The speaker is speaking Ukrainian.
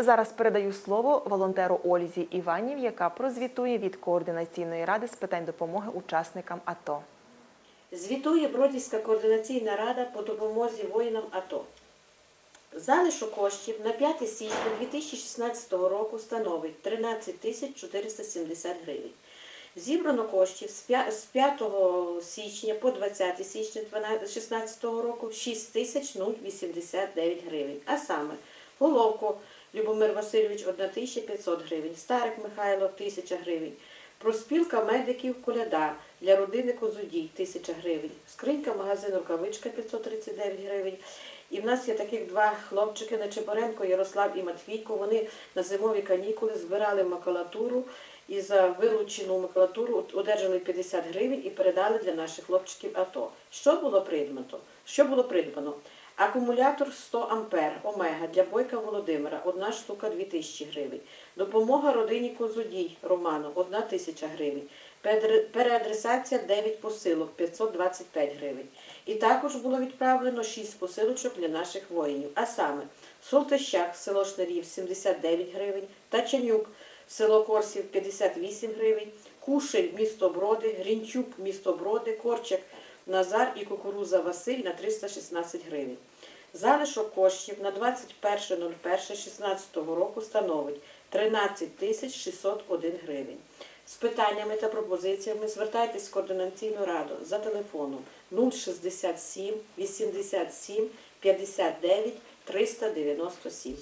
Зараз передаю слово волонтеру Ользі Іванів, яка прозвітує від координаційної ради з питань допомоги учасникам АТО. Звітує Бродівська координаційна рада по допомозі воїнам АТО. Залишок коштів на 5 січня 2016 року становить 13 тисяч 470 гривень. Зібрано коштів з з 5 січня по 20 січня 2016 року 6 тисяч 089 гривень. А саме Головко Любомир Васильович 1500 гривень, Старик Михайло 1000 гривень, Проспілка медиків Коляда для родини Козудій 1000 гривень, скринька магазину Рукавичка 539 гривень. І в нас є таких два хлопчики Нечепоренко, Ярослав і Матвійко. Вони на зимові канікули збирали макулатуру і за вилучену макулатуру одержали 50 гривень і передали для наших хлопчиків АТО. Що було придбано? Що було придбано? Акумулятор 100 ампер Омега для Бойка Володимира, одна штука 2000 гривень. Допомога родині Козудій Роману, 1 тисяча гривень. Переадресація 9 посилок 525 гривень. І також було відправлено 6 посилочок для наших воїнів. А саме Солтищак, село Шнарів 79 гривень, Тачанюк, село Корсів 58 гривень, Кушель, місто Броди, Грінчук, місто Броди, Корчак, Назар і Кукуруза Василь на 316 гривень. Залишок коштів на 21.01.16 року становить 13 тисяч 601 гривень. З питаннями та пропозиціями звертайтесь в координаційну раду за телефоном 067 87 59 397.